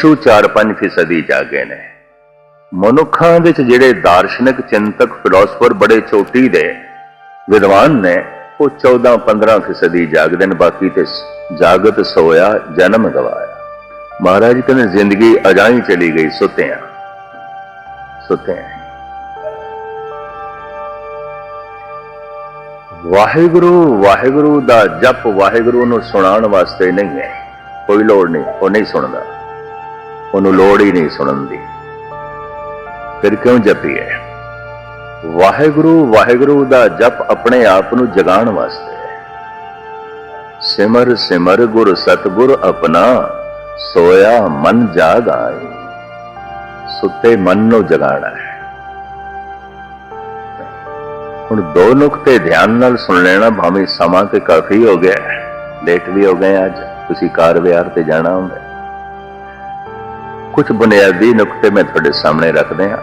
ਪਸ਼ੂ 4-5% ਹੀ ਜਾਗੇ ਨੇ। ਮਨੁੱਖਾਂ ਵਿੱਚ ਜਿਹੜੇ ਦਾਰਸ਼ਨਿਕ ਚਿੰਤਕ ਫਿਲਾਸਫਰ ਬੜੇ ਚੋਟੀ ਦੇ ਵਿਦਵਾਨ ਨੇ, ਉਹ 14-15 ਫੀਸਦੀ ਜਾਗਦੇ ਨੇ, ਬਾਕੀ ਤੇ ਜਾਗਤ ਸੋਇਆ, ਜਨਮ ਗਵਾਇਆ। ਮਹਾਰਾਜ ਕਹਿੰਦੇ, ਜ਼ਿੰਦਗੀ ਅਜਾਈ ਚਲੀ ਗਈ ਸੁੱਤੇ ਆ ਵਾਹਿਗੁਰੂ ਵਾਹਿਗੁਰੂ ਦਾ ਜਪ ਵਾਹਿਗੁਰੂ ਨੂੰ ਸੁਣਾਉਣ ਵਾਸਤੇ ਨਹੀਂ ਹੈ। ਕੋਈ ਲੋੜ ਨਹੀਂ, ਉਹ ਨਹੀਂ ਸੁਣਦਾ। ਉਹਨੂੰ ਲੋੜ ਹੀ ਨਹੀਂ ਸੁਣਨ ਦੀ। ਫਿਰ ਕਿਉਂ ਜਪੀਏ? ਵਾਹਿਗੁਰੂ ਵਾਹਿਗੁਰੂ ਦਾ ਜਪ ਆਪਣੇ ਆਪ ਨੂੰ ਜਗਾਉਣ ਵਾਸਤੇ ਹੈ। ਸਿਮਰ ਸਿਮਰ ਗੁਰ, ਸਤਗੁਰ ਆਪਣਾ ਸੋਇਆ ਮਨ ਜਾਗ ਆਏ। ਸੁੱਤੇ ਮਨ ਨੂੰ ਜਗਾਉਣਾ ਹੈ। ਹੁਣ ਦੋ ਨੁਕਤੇ ਧਿਆਨ ਨਾਲ ਸੁਣ ਲੈਣਾ, ਭਾਵੇਂ ਸਮਾਂ ਤੇ ਕਾਫੀ ਹੋ ਗਿਆ ਲੇਟ ਵੀ ਹੋ ਗਏ ਅੱਜ। ਤੁਸੀਂ ਕਾਰ ਵਿਹਾਰ ਤੇ ਜਾਣਾ ਹੁੰਦਾ ਕੁਝ ਬੁਨਿਆਦੀ ਨੁਕਤੇ ਮੈਂ ਤੁਹਾਡੇ ਸਾਹਮਣੇ ਰੱਖਦੇ ਹਾਂ,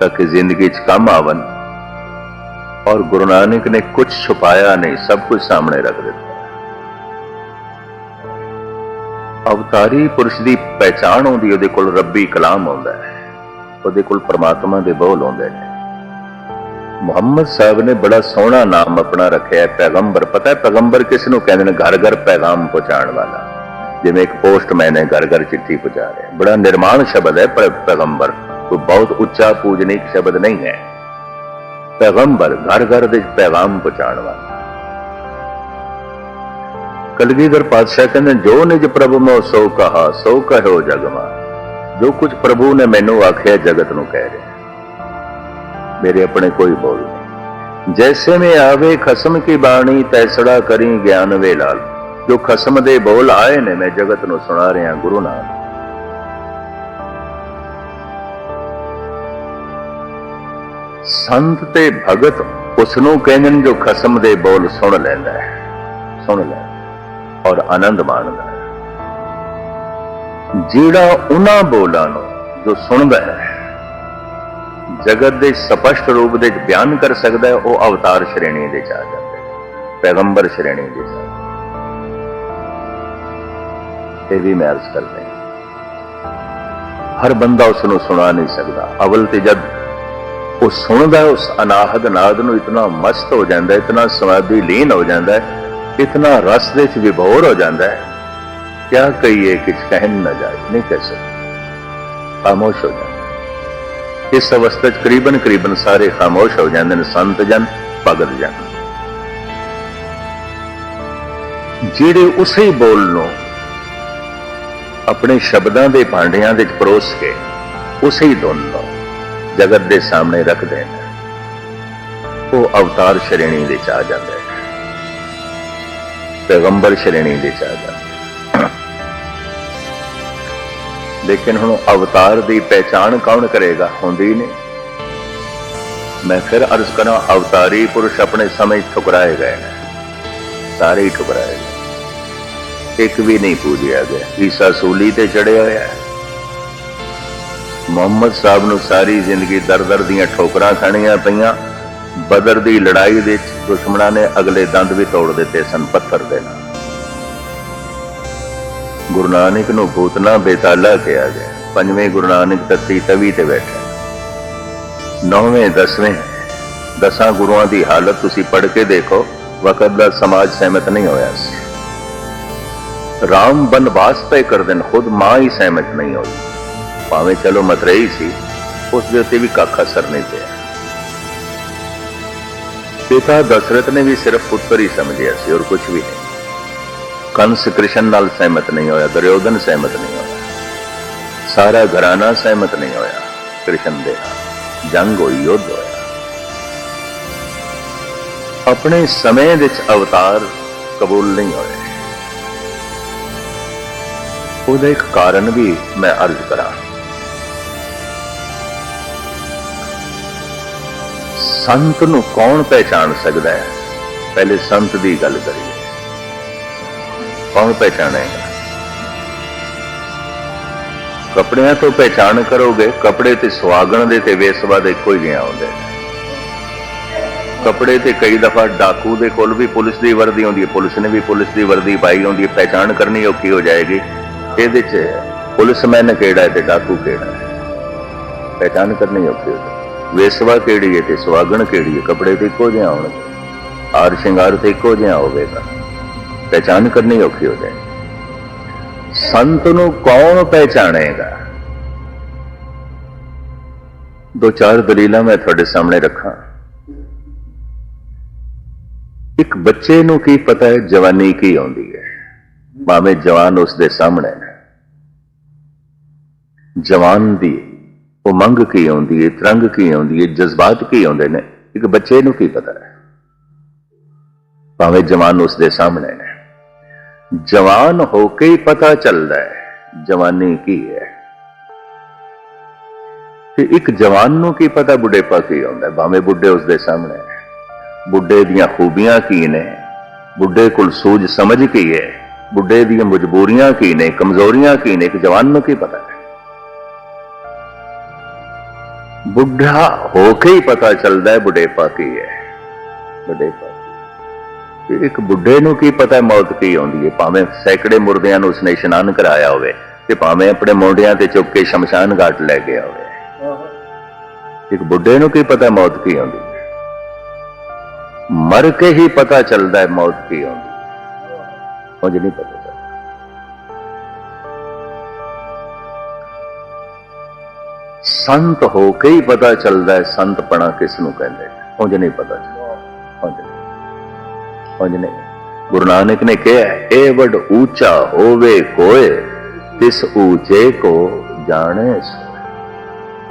ਤਾਂ ਕਿ ਜ਼ਿੰਦਗੀ 'ਚ ਕੰਮ ਆਵਨ ਔਰ ਗੁਰੂ ਨਾਨਕ ਨੇ ਕੁਝ ਛੁਪਾਇਆ ਨਹੀਂ, ਸਭ ਕੁਝ ਸਾਹਮਣੇ ਰੱਖ ਦਿੱਤਾ। ਅਵਤਾਰੀ ਪੁਰਸ਼ ਦੀ ਪਹਿਚਾਣ ਹੁੰਦੀ ਉਹਦੇ ਕੋਲ ਰੱਬੀ ਕਲਾਮ ਆਉਂਦਾ ਹੈ, ਉਹਦੇ ਕੋਲ ਪ੍ਰਮਾਤਮਾ ਦੇ ਬੋਲ ਆਉਂਦੇ ਨੇ। ਮੁਹੰਮਦ ਸਾਹਿਬ ਨੇ ਬੜਾ ਸੋਹਣਾ ਨਾਮ ਆਪਣਾ ਰੱਖਿਆ ਹੈ, ਪੈਗੰਬਰ। ਪਤਾ ਹੈ ਪੈਗੰਬਰ ਕਿਸ ਨੂੰ ਕਹਿੰਦੇ ਨੇ? ਘਰ ਘਰ ਪੈਗਾਮ ਪਹੁੰਚਾਉਣ ਵਾਲਾ। ਜਿਵੇਂ ਇੱਕ ਪੋਸਟਮੈਨ ਹੈ ਘਰ ਘਰ ਚਿੱਠੀ ਪਹੁੰਚਾ ਰਿਹਾ ਬੜਾ ਨਿਰਮਾਣ ਸ਼ਬਦ ਹੈ, ਪਰ ਪੈਗੰਬਰ ਕੋਈ ਬਹੁਤ ਉੱਚਾ ਪੂਜਨੀਕ ਸ਼ਬਦ ਨਹੀਂ ਹੈ। ਪੈਗੰਬਰ ਘਰ ਘਰ ਦੇ ਪੈਗਾਮ ਪਹੁੰਚਾਉਣ ਵਾਲਾ ਕਲਗੀਧਰ ਪਾਤਸ਼ਾਹ ਕਹਿੰਦੇ ਜੋ ਨਿਜ ਪ੍ਰਭੂ ਮੋ ਸੋ ਕਹਾ, ਸੋ ਕਹਿਓ ਜਗਮਾ ਜੋ ਕੁਝ ਪ੍ਰਭੂ ਨੇ ਮੈਨੂੰ ਆਖਿਆ, ਜਗਤ ਨੂੰ ਕਹਿ ਰਿਹਾ ਮੇਰੇ ਆਪਣੇ ਕੋਈ ਬੋਲ ਨਹੀਂ। ਜੈਸੇ ਮੈਂ ਆਵੇ, ਖਸਮ ਕੀ ਬਾਣੀ, ਤੈਸੜਾ ਕਰੀ ਗਿਆਨ ਵੇ ਲਾਲ। ਜੋ ਖਸਮ ਦੇ ਬੋਲ ਆਏ ਨੇ, ਮੈਂ ਜਗਤ ਨੂੰ ਸੁਣਾ ਰਿਹਾ ਗੁਰੂ ਨਾਨਕ। ਸੰਤ ਤੇ ਭਗਤ ਉਸ ਨੂੰ ਕਹਿੰਦੇ ਨੇ ਜੋ ਖਸਮ ਦੇ ਬੋਲ ਸੁਣ ਲੈਂਦਾ ਹੈ, ਸੁਣ ਲੈ ਔਰ ਆਨੰਦ ਮਾਣਦਾ ਹੈ। ਜਿਹੜਾ ਉਹਨਾਂ ਬੋਲਾਂ ਨੂੰ ਜੋ ਸੁਣਦਾ ਹੈ, ਜਗਤ ਦੇ ਸਪਸ਼ਟ ਰੂਪ ਦੇ ਵਿੱਚ ਬਿਆਨ ਕਰ ਸਕਦਾ ਹੈ, ਉਹ ਅਵਤਾਰ ਸ਼੍ਰੇਣੀ ਦੇ ਚ ਆ ਜਾਂਦਾ ਹੈ ਪੈਗੰਬਰ ਸ਼੍ਰੇਣੀ ਦੇ ਚ ਆ ਇਹ ਵੀ ਮੈਂ ਅਰਜ਼ ਕਰਦਾ ਹਰ ਬੰਦਾ ਉਸ ਨੂੰ ਸੁਣਾ ਨਹੀਂ ਸਕਦਾ। ਅਵਲ ਤੇ ਜਦ ਉਹ ਸੁਣਦਾ ਉਸ ਅਨਾਹਦ ਨਾਦ ਨੂੰ ਇਤਨਾ ਮਸਤ ਹੋ ਜਾਂਦਾ ਇਤਨਾ ਸਮਾਧੀ ਲੀਨ ਹੋ ਜਾਂਦਾ ਇਤਨਾ ਰਸ ਦੇ ਚ ਵਿਭੋਰ ਹੋ ਜਾਂਦਾ ਹੈ। ਕਿਆ ਕਹੀਏ ਕਿ ਕਹਿਣ ਨਾ ਜਾਏ, ਨਹੀਂ ਕਹਿ ਸਕਦੇ। ਖਾਮੋਸ਼ ਹੋ ਜਾਂਦਾ ਇਸ ਅਵਸਥਾ 'ਚ ਕਰੀਬਨ ਕਰੀਬਨ ਸਾਰੇ ਖਾਮੋਸ਼ ਹੋ ਜਾਂਦੇ ਨੇ। ਸੰਤ ਜਨ ਭਗਤ ਜਨ। ਜਿਹੜੇ ਉਸੇ ਬੋਲ ਨੂੰ ਆਪਣੇ ਸ਼ਬਦਾਂ ਦੇ ਭਾਂਡਿਆਂ ਦੇ ਵਿੱਚ ਪਰੋਸ ਕੇ ਉਸੇ ਹੀ ਧੁਨ ਨੂੰ ਜਗਤ ਦੇ ਸਾਹਮਣੇ ਰੱਖਦੇ ਨੇ ਉਹ ਅਵਤਾਰ ਸ਼੍ਰੇਣੀ ਵਿੱਚ ਆ ਜਾਂਦਾ ਨੇ ਪੈਗੰਬਰ ਸ਼੍ਰੇਣੀ ਵਿੱਚ ਆ ਜਾਂਦਾ ਲੇਕਿਨ ਹੁਣ ਅਵਤਾਰ ਦੀ ਪਹਿਚਾਣ ਕੌਣ ਕਰੇਗਾ? ਹੁੰਦੀ ਨਹੀਂ। ਮੈਂ ਫਿਰ ਅਰਜ਼ ਕਰਾਂ, ਅਵਤਾਰੀ ਪੁਰਸ਼ ਆਪਣੇ ਸਮੇਂ ਠੁਕਰਾਏ ਗਏ ਨੇ। ਸਾਰੇ ਹੀ ਠੁਕਰਾਏ ਗਏ ਇੱਕ ਵੀ ਨਹੀਂ ਪੂਜਿਆ ਗਿਆ। ਈਸਾ ਸੂਲੀ ਤੇ ਚੜਿਆ ਹੋਇਆ ਹੈ। ਮੁਹੰਮਦ ਸਾਹਿਬ ਨੂੰ ਸਾਰੀ ਜ਼ਿੰਦਗੀ ਦਰ-ਦਰ ਦੀਆਂ ਠੋਕਰਾਂ ਖਾਣੀਆਂ ਪਈਆਂ। ਬਦਰ ਦੀ ਲੜਾਈ ਦੇ ਵਿੱਚ ਦੁਸ਼ਮਣਾਂ ਨੇ ਅਗਲੇ ਦੰਦ ਵੀ ਤੋੜ ਦਿੱਤੇ ਸਨ, ਪੱਥਰ ਦੇ ਨਾਲ। ਗੁਰੂ ਨਾਨਕ ਨੂੰ ਭੂਤਨਾ ਬੇਤਾਲਾ ਕਿਹਾ ਗਿਆ ਪੰਜਵੇਂ ਗੁਰੂ ਨਾਨਕ ਤਤੀ ਤਵੀ ਤੇ ਬੈਠੇ। ਨੌਵੇਂ, ਦਸਵੇਂ, ਦਸਾਂ ਗੁਰੂਆਂ ਦੀ ਹਾਲਤ ਤੁਸੀਂ ਪੜ੍ਹ ਕੇ ਦੇਖੋ। ਵਕਤ ਦਾ ਸਮਾਜ ਸਹਿਮਤ ਨਹੀਂ ਹੋਇਆ ਸੀ। ਰਾਮ ਬਨਵਾਸ ਤੈ ਕਰ ਦੇਣ ਖੁਦ ਮਾਂ ਹੀ ਸਹਿਮਤ ਨਹੀਂ ਹੋਈ। ਭਾਵੇਂ ਚਲੋ ਮਤਰੇਈ ਸੀ, ਉਸ ਦੇ ਉੱਤੇ ਵੀ ਕੱਖ ਅਸਰ ਨਹੀਂ ਪਿਆ। ਪਿਤਾ ਦਸ਼ਰਥ ਨੇ ਵੀ ਸਿਰਫ ਪੁੱਤਰ ਹੀ ਸਮਝਿਆ ਸੀ ਔਰ ਕੁਝ ਵੀ ਨਹੀਂ। ਕੰਸ ਕ੍ਰਿਸ਼ਨ ਨਾਲ ਸਹਿਮਤ ਨਹੀਂ ਹੋਇਆ, ਦਰਯੋਧਨ ਸਹਿਮਤ ਨਹੀਂ ਹੋਇਆ। ਸਾਰਾ ਘਰਾਨਾ ਸਹਿਮਤ ਨਹੀਂ ਹੋਇਆ, ਕ੍ਰਿਸ਼ਨ ਦੇ ਨਾਲ। ਜੰਗ ਹੋਈ, ਯੁੱਧ ਹੋਇਆ। ਆਪਣੇ ਸਮੇਂ ਵਿੱਚ ਅਵਤਾਰ ਕਬੂਲ ਨਹੀਂ ਹੋਏ। ਉਹਦਾ ਇੱਕ ਕਾਰਨ ਵੀ ਮੈਂ ਅਰਜ਼ ਕਰਾਂ। ਸੰਤ ਨੂੰ ਕੌਣ ਪਹਿਚਾਨ ਸਕਦਾ ਹੈ? ਪਹਿਲੇ ਸੰਤ ਦੀ ਗੱਲ ਕਰੀਏ। ਕੌਣ ਪਹਿਚਾਣੇਗਾ ਕੱਪੜਿਆਂ ਤੋਂ ਪਹਿਚਾਣ ਕਰੋਗੇ, ਕੱਪੜੇ ਤੇ ਸੁਆਗਣ ਦੇ ਤੇ ਵੇਸਵਾ ਦੇ ਕੋਈ ਨਹੀਂ ਆਉਂਦੇ। ਕੱਪੜੇ ਤੇ ਕਈ ਦਫਾ ਡਾਕੂ ਦੇ ਕੋਲ ਵੀ ਪੁਲਿਸ ਦੀ ਵਰਦੀ ਹੁੰਦੀ ਹੈ। ਪੁਲਿਸ ਨੇ ਵੀ ਪੁਲਿਸ ਦੀ ਵਰਦੀ ਪਾਈ ਹੁੰਦੀ ਹੈ। ਪਹਿਚਾਣ ਕਰਨੀ ਔਖੀ ਹੋ ਜਾਏਗੀ। ਇਹਦੇ 'ਚ ਪੁਲਿਸਮੈਨ ਕਿਹੜਾ ਹੈ ਤੇ ਡਾਕੂ ਕਿਹੜਾ ਹੈ? ਪਹਿਚਾਨ ਕਰਨੀ ਔਖੀ ਹੋ ਵੇਸਵਾ ਕਿਹੜੀ ਹੈ ਤੇ ਸੁਆਗਣ ਕਿਹੜੀ ਹੈ? ਕੱਪੜੇ ਤੇ ਇੱਕੋ ਜਿਹਾ ਹੋਣਗੇ ਹਾਰ ਸ਼ਿੰਗਾਰ ਤੇ ਇੱਕੋ ਜਿਹਾ ਹੋਵੇਗਾ। ਪਹਿਚਾਨ ਕਰਨੀ ਔਖੀ ਹੋ ਜਾਏ ਸੰਤ ਨੂੰ ਕੌਣ ਪਹਿਚਾਣੇਗਾ? ਦੋ ਚਾਰ ਦਲੀਲਾਂ ਮੈਂ ਤੁਹਾਡੇ ਸਾਹਮਣੇ ਰੱਖਾਂ। ਇੱਕ ਬੱਚੇ ਨੂੰ ਕੀ ਪਤਾ ਹੈ ਜਵਾਨੀ ਕੀ ਆਉਂਦੀ ਹੈ? ਭਾਵੇਂ ਜਵਾਨ ਉਸ ਦੇ ਸਾਹਮਣੇ ਜਵਾਨ ਦੀ ਉਮੰਗ ਕੀ ਆਉਂਦੀ ਹੈ ਤਰੰਗ ਕੀ ਆਉਂਦੀ ਹੈ ਜਜ਼ਬਾਤ ਕੀ ਆਉਂਦੇ ਨੇ? ਇੱਕ ਬੱਚੇ ਨੂੰ ਕੀ ਪਤਾ ਹੈ? ਭਾਵੇਂ ਜਵਾਨ ਉਸ ਦੇ ਸਾਹਮਣੇ ਹੈ ਜਵਾਨ ਹੋ ਕੇ ਹੀ ਪਤਾ ਚੱਲਦਾ ਹੈ, ਜਵਾਨੀ ਕੀ ਹੈ। ਤੇ ਇੱਕ ਜਵਾਨ ਨੂੰ ਕੀ ਪਤਾ ਬੁੱਢੇਪਾ ਕੀ ਆਉਂਦਾ ਭਾਵੇਂ ਬੁੱਢੇ ਉਸ ਦੇ ਸਾਹਮਣੇ ਹੈ ਬੁੱਢੇ ਦੀਆਂ ਖੂਬੀਆਂ ਕੀ ਨੇ? ਬੁੱਢੇ ਕੋਲ ਸੂਝ ਸਮਝ ਕੀ ਹੈ? ਬੁੱਢੇ ਦੀਆਂ ਮਜਬੂਰੀਆਂ ਕੀ ਨੇ? ਕਮਜ਼ੋਰੀਆਂ ਕੀ ਨੇ? ਇੱਕ ਜਵਾਨ ਨੂੰ ਕੀ ਪਤਾ ਹੈ? ਬੁੱਢਾ ਹੋ ਕੇ ਹੀ ਪਤਾ ਚੱਲਦਾ ਹੈ ਬੁਢੇਪਾ ਕੀ ਹੈ। ਬੁਢੇਪਾ ਤੇ ਇੱਕ ਬੁੱਢੇ ਨੂੰ ਕੀ ਪਤਾ ਮੌਤ ਕੀ ਆਉਂਦੀ ਹੈ? ਭਾਵੇਂ ਸੈਂਕੜੇ ਮੁਰਦਿਆਂ ਨੂੰ ਉਸਨੇ ਇਸ਼ਨਾਨ ਕਰਾਇਆ ਹੋਵੇ ਤੇ ਭਾਵੇਂ ਆਪਣੇ ਮੋਢਿਆਂ ਤੇ ਚੁੱਕ ਕੇ ਸ਼ਮਸ਼ਾਨ ਘਾਟ ਲੈ ਗਿਆ ਹੋਵੇ। ਇੱਕ ਬੁੱਢੇ ਨੂੰ ਕੀ ਪਤਾ ਮੌਤ ਕੀ ਆਉਂਦੀ ਹੈ? ਮਰ ਕੇ ਹੀ ਪਤਾ ਚੱਲਦਾ ਹੈ ਮੌਤ ਕੀ ਆਉਂਦੀ ਹੈ। ਉਂਝ ਨਹੀਂ ਪਤਾ। ਸੰਤ ਹੋ ਕੇ ਹੀ ਪਤਾ ਚੱਲਦਾ ਹੈ ਸੰਤਪਣਾ ਕਿਸ ਨੂੰ ਕਹਿੰਦੇ ਉਂਝ ਨਹੀਂ ਪਤਾ ਚੱਲਦਾ। ਉਂਝ ਨਹੀਂ। ਗੁਰੂ ਨਾਨਕ ਨੇ ਕਿਹਾ, ਇਹ ਵੱਡ ਉੱਚਾ ਹੋਵੇ ਕੋਏ, ਤਿਸ ਉੱਚੇ ਕੋ ਜਾਣੇ ਸੋਏ।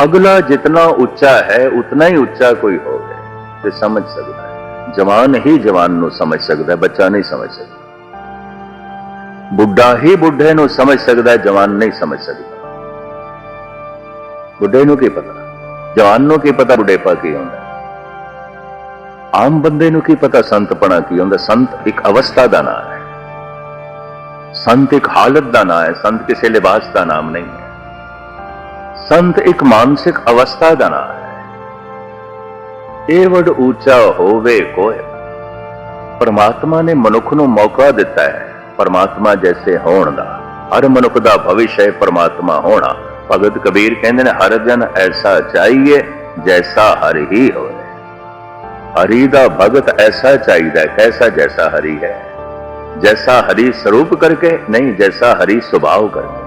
ਅਗਲਾ ਜਿਤਨਾ ਉੱਚਾ ਹੈ, ਉਤਨਾ ਹੀ ਉੱਚਾ ਕੋਈ ਹੋਵੇ। ਤੇ ਸਮਝ ਸਕਦਾ ਹੈ। ਜਵਾਨ ਹੀ ਜਵਾਨ ਨੂੰ ਸਮਝ ਸਕਦਾ ਹੈ, ਬੱਚਾ ਨਹੀਂ ਸਮਝ ਸਕਦਾ। ਬੁੱਢਾ ਹੀ ਬੁੱਢੇ ਨੂੰ ਸਮਝ ਸਕਦਾ ਹੈ, ਜਵਾਨ ਨਹੀਂ ਸਮਝ ਸਕਦਾ। ਬੁੱਢੇ ਨੂੰ ਕੀ ਪਤਾ? ਜਵਾਨ ਨੂੰ ਕੀ ਪਤਾ ਬੁਢੇਪਾ ਕੀ ਹੁੰਦਾ? ਆਮ ਬੰਦੇ ਨੂੰ ਕੀ ਪਤਾ ਸੰਤਪਣਾ ਕੀ ਹੁੰਦਾ? ਸੰਤ ਇੱਕ ਅਵਸਥਾ ਦਾ ਨਾਮ ਹੈ। ਸੰਤ ਇੱਕ ਹਾਲਤ ਦਾ ਨਾਮ ਹੈ। ਸੰਤ ਕਿਸੇ ਲਿਬਾਸ ਦਾ ਨਾਮ ਨਹੀਂ ਹੈ। ਸੰਤ ਇੱਕ ਮਾਨਸਿਕ ਅਵਸਥਾ ਦਾ ਨਾਮ ਹੈ। ਇਹ ਵੱਡ ਉੱਚਾ ਹੋਵੇ ਕੋਇ। ਪਰਮਾਤਮਾ ਨੇ ਮਨੁੱਖ ਨੂੰ ਮੌਕਾ ਦਿੱਤਾ ਹੈ। ਪਰਮਾਤਮਾ ਜੈਸੇ ਹੋਣ ਦਾ। ਹਰ ਮਨੁੱਖ ਦਾ ਭਵਿੱਖ ਹੈ ਪਰਮਾਤਮਾ ਹੋਣਾ। ਭਗਤ ਕਬੀਰ ਕਹਿੰਦੇ ਨੇ, ਹਰ ਜਨ ਐਸਾ ਚਾਹੀਏ ਜੈਸਾ ਹਰਿ ਹੀ ਹੋਵੇ। ਹਰੀ ਦਾ ਭਗਤ ਐਸਾ ਚਾਹੀਦਾ ਕੈਸਾ ਜੈਸਾ ਹਰੀ ਹੈ? ਜੈਸਾ ਹਰੀ ਸਰੂਪ ਕਰਕੇ, ਨਹੀਂ, ਜੈਸਾ ਹਰੀ ਸੁਭਾਅ ਕਰਕੇ।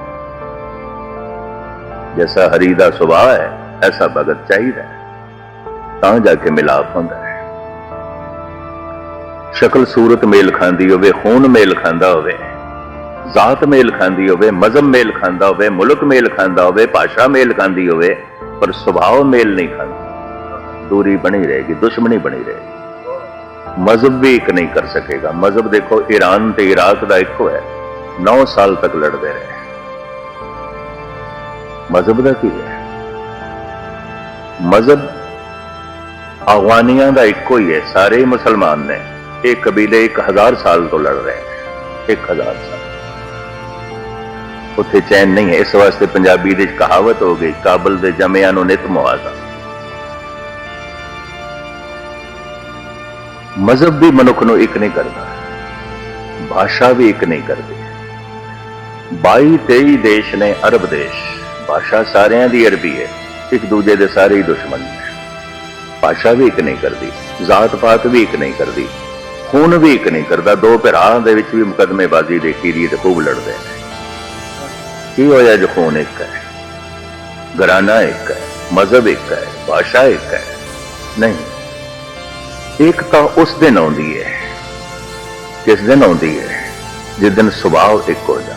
ਜੈਸਾ ਹਰੀ ਦਾ ਸੁਭਾਅ ਹੈ, ਐਸਾ ਭਗਤ ਚਾਹੀਦਾ ਤਾਂ ਜਾ ਕੇ ਮਿਲਾਪ ਹੁੰਦਾ ਹੈ। ਸ਼ਕਲ ਸੂਰਤ ਮੇਲ ਖਾਂਦੀ ਹੋਵੇ, ਖੂਨ ਮੇਲ ਖਾਂਦਾ ਹੋਵੇ ਜ਼ਾਤ ਮੇਲ ਖਾਂਦੀ ਹੋਵੇ ਮਜ਼ਹਬ ਮੇਲ ਖਾਂਦਾ ਹੋਵੇ ਮੁਲਕ ਮੇਲ ਖਾਂਦਾ ਹੋਵੇ ਭਾਸ਼ਾ ਮੇਲ ਖਾਂਦੀ ਹੋਵੇ ਪਰ ਸੁਭਾਅ ਮੇਲ ਨਹੀਂ ਖਾਂਦਾ ਦੂਰੀ ਬਣੀ ਰਹੇਗੀ ਦੁਸ਼ਮਣੀ ਬਣੀ ਰਹੇਗੀ ਮਜ਼ਹਬ ਵੀ ਇੱਕ ਨਹੀਂ ਕਰ ਸਕੇਗਾ ਮਜ਼ਹਬ ਦੇਖੋ ਈਰਾਨ ਤੇ ਇਰਾਕ ਦਾ ਇੱਕੋ ਹੈ 9 ਸਾਲ ਤੱਕ ਲੜਦੇ ਰਹੇ ਮਜ਼ਹਬ ਦਾ ਕੀ ਹੈ ਮਜ਼ਹਬ ਅਫਗਾਨੀਆਂ ਦਾ ਇੱਕੋ ਹੀ ਹੈ ਸਾਰੇ ਹੀ ਮੁਸਲਮਾਨ ਨੇ ਇਹ ਕਬੀਲੇ 1000 ਸਾਲ ਤੋਂ ਲੜ ਰਹੇ ਨੇ 1000 ਸਾਲ ਉੱਥੇ ਚੈਨ ਨਹੀਂ ਹੈ। ਇਸ ਵਾਸਤੇ ਪੰਜਾਬੀ ਦੇ ਕਹਾਵਤ ਹੋ ਗਈ, ਕਾਬਲ ਦੇ ਜਮਿਆਂ ਨੂੰ ਨਿਤ ਮੁਆਜ਼ਾ। ਮਜ਼ਹਬ ਵੀ ਮਨੁੱਖ ਨੂੰ ਇੱਕ ਨਹੀਂ ਕਰਦਾ, ਭਾਸ਼ਾ ਵੀ ਇੱਕ ਨਹੀਂ ਕਰਦੀ। 22 23 ਦੇਸ਼ ਨੇ ਅਰਬ ਦੇਸ਼, ਭਾਸ਼ਾ ਸਾਰਿਆਂ ਦੀ ਅਰਬੀ ਹੈ, ਇੱਕ ਦੂਜੇ ਦੇ ਸਾਰੇ ਹੀ ਦੁਸ਼ਮਣ ਨੇ। ਭਾਸ਼ਾ ਵੀ ਇੱਕ ਨਹੀਂ ਕਰਦੀ, ਜ਼ਾਤ ਪਾਤ ਵੀ ਇੱਕ ਨਹੀਂ ਕਰਦੀ, ਖੂਨ ਵੀ ਇੱਕ ਨਹੀਂ ਕਰਦਾ, ਦੋ ਭਰਾਵਾਂ ਦੇ ਵਿੱਚ ਵੀ ਮੁਕਦਮੇਬਾਜ਼ੀ ਦੇਖੀ ਦੀ ਤੇ ਖੂਬ ਲੜਦੇ ਨੇ। ਕੀ ਹੋਇਆ ਜੋ ਖੂਨ ਇੱਕ ਹੈ? ਘਰਾਨਾ ਇੱਕ ਹੈ, ਮਜ਼ਹਬ ਇੱਕ ਹੈ, ਭਾਸ਼ਾ ਇੱਕ ਹੈ? ਨਹੀਂ। ਏਕਤਾ ਉਸ ਦਿਨ ਆਉਂਦੀ ਹੈ ਕਿਸ ਦਿਨ ਆਉਂਦੀ ਹੈ, ਜਿਸ ਦਿਨ ਸੁਭਾਅ ਇੱਕ ਹੋ ਜਾ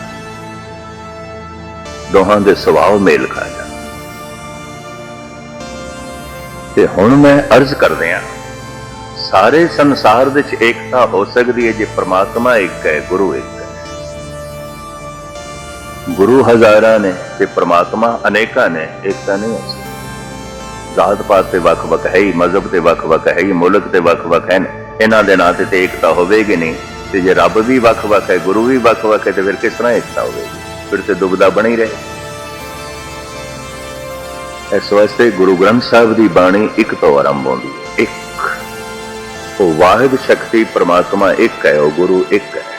ਦੋਹਾਂ ਦੇ ਸੁਭਾਅ ਮੇਲ ਖਾ ਜਾ ਤੇ ਹੁਣ ਮੈਂ ਅਰਜ਼ ਕਰਦਿਆਂ ਸਾਰੇ ਸੰਸਾਰ ਵਿੱਚ ਏਕਤਾ ਹੋ ਸਕਦੀ ਹੈ ਜੇ ਪ੍ਰਮਾਤਮਾ ਇੱਕ ਹੈ, ਗੁਰੂ ਇੱਕ ਗੁਰੂ ਹਜ਼ਾਰਾਂ ਨੇ ਤੇ ਪ੍ਰਮਾਤਮਾ ਅਨੇਕਾਂ ਨੇ ਏਕਤਾ ਨਹੀਂ ਹੋ ਸਕਦੀ ਜ਼ਾਤ ਪਾਤ ਤੇ ਵੱਖ-ਵੱਖ ਹੈ ਹੀ, ਮਜ਼ਹਬ ਤੇ ਵੱਖ-ਵੱਖ ਹੈ ਹੀ, ਮੁਲਕ ਤੇ ਵੱਖ-ਵੱਖ ਹੈ ਇਹਨਾਂ ਦੇ ਨਾਂ ਤੇ ਤੇ ਏਕਤਾ ਹੋਵੇਗੀ ਨਹੀਂ ਤੇ ਜੇ ਰੱਬ ਵੀ ਵੱਖ-ਵੱਖ ਹੈ, ਗੁਰੂ ਵੀ ਵੱਖ-ਵੱਖ ਹੈ ਤੇ ਫਿਰ ਕਿਸ ਤਰ੍ਹਾਂ ਏਕਤਾ ਹੋਵੇਗੀ? ਫਿਰ ਤੇ ਦੁਬਦਾ ਬਣੀ ਰਹੇ। ਇਸ ਵਾਸਤੇ ਗੁਰੂ ਗ੍ਰੰਥ ਸਾਹਿਬ ਦੀ ਬਾਣੀ ਇੱਕ ਤੋਂ ਆਰੰਭ ਹੁੰਦੀ ਹੈ। ਇੱਕ। ਉਹ ਵਾਹਿਦ ਸ਼ਕਤੀ ਪ੍ਰਮਾਤਮਾ ਇੱਕ ਹੈ, ਉਹ ਗੁਰੂ ਇੱਕ ਹੈ।